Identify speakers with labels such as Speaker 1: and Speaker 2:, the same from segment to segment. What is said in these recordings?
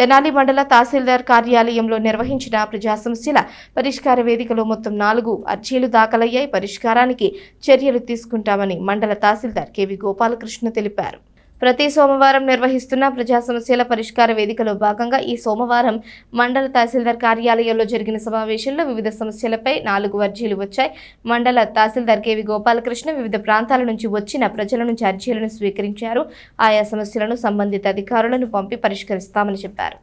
Speaker 1: తెనాలి మండల తహసీల్దార్ కార్యాలయంలో నిర్వహించిన ప్రజా సమస్యల పరిష్కార వేదికలో మొత్తం నాలుగు అర్జీలు దాఖలయ్యాయి. పరిష్కారానికి చర్యలు తీసుకుంటామని మండల తహసీల్దార్ కెవి గోపాలకృష్ణ తెలిపారు. ప్రతి సోమవారం నిర్వహిస్తున్న ప్రజా సమస్యల పరిష్కార వేదికలో భాగంగా ఈ సోమవారం మండల తహసీల్దార్ కార్యాలయంలో జరిగిన సమావేశంలో వివిధ సమస్యలపై నాలుగు అర్జీలు వచ్చాయి. మండల తహసీల్దార్ కేవి గోపాలకృష్ణ వివిధ ప్రాంతాల నుంచి వచ్చిన ప్రజల నుంచి అర్జీలను స్వీకరించారు. ఆయా సమస్యలను సంబంధిత అధికారులను పంపి పరిష్కరిస్తామని చెప్పారు.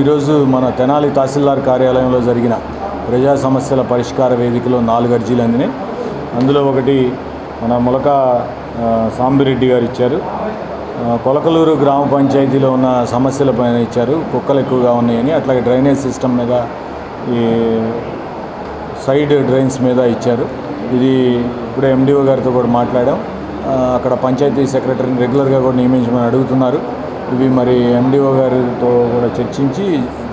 Speaker 2: ఈరోజు మన తెనాలి తహసీల్దార్ కార్యాలయంలో జరిగిన ప్రజా సమస్యల పరిష్కార వేదికలో నాలుగు అర్జీలు అందినాయి. అందులో ఒకటి మన మొలక సాంబిరెడ్డి గారు ఇచ్చారు. కొలకలూరు గ్రామ పంచాయతీలో ఉన్న సమస్యల పైన ఇచ్చారు. కుక్కలు ఎక్కువగా ఉన్నాయని అట్లాగే డ్రైనేజ్ సిస్టమ్ మీద ఈ సైడ్ డ్రైన్స్ మీద ఇచ్చారు. ఇది ఇప్పుడే ఎండిఓ గారితో కూడా మాట్లాడాం. అక్కడ పంచాయతీ సెక్రటరీని రెగ్యులర్గా కూడా నియమించమని అడుగుతున్నారు. ఇవి మరి ఎండిఓ గారితో కూడా చర్చించి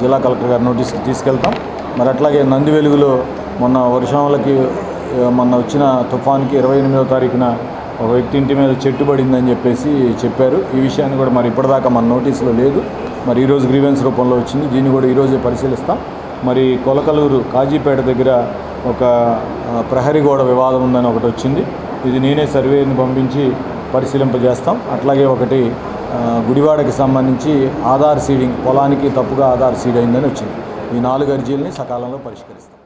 Speaker 2: జిల్లా కలెక్టర్ గారి నోటీస్కి తీసుకెళ్తాం. మరి అట్లాగే నంది వెలుగులో మొన్న వర్షాలకి మొన్న వచ్చిన తుఫాన్కి ఇరవై ఎనిమిదో తారీఖున ఒక వ్యక్తి ఇంటి మీద చెట్టు పడిందని చెప్పేసి చెప్పారు. ఈ విషయాన్ని కూడా మరి ఇప్పటిదాకా మన నోటీసులో లేదు. మరి ఈరోజు గ్రీవెన్స్ రూపంలో వచ్చింది. దీన్ని కూడా ఈరోజే పరిశీలిస్తాం. మరి కొలకలూరు కాజీపేట దగ్గర ఒక ప్రహరీ గోడ వివాదం ఉందని ఒకటి వచ్చింది. ఇది నేనే సర్వేని పంపించి పరిశీలింపజేస్తాం. అట్లాగే ఒకటి గుడివాడకి సంబంధించి ఆధార్ సీడింగ్ పొలానికి తప్పుగా ఆధార్ సీడ్ అయిందని వచ్చింది. ఈ నాలుగు అర్జీలని సకాలంలో పరిష్కరిస్తాం.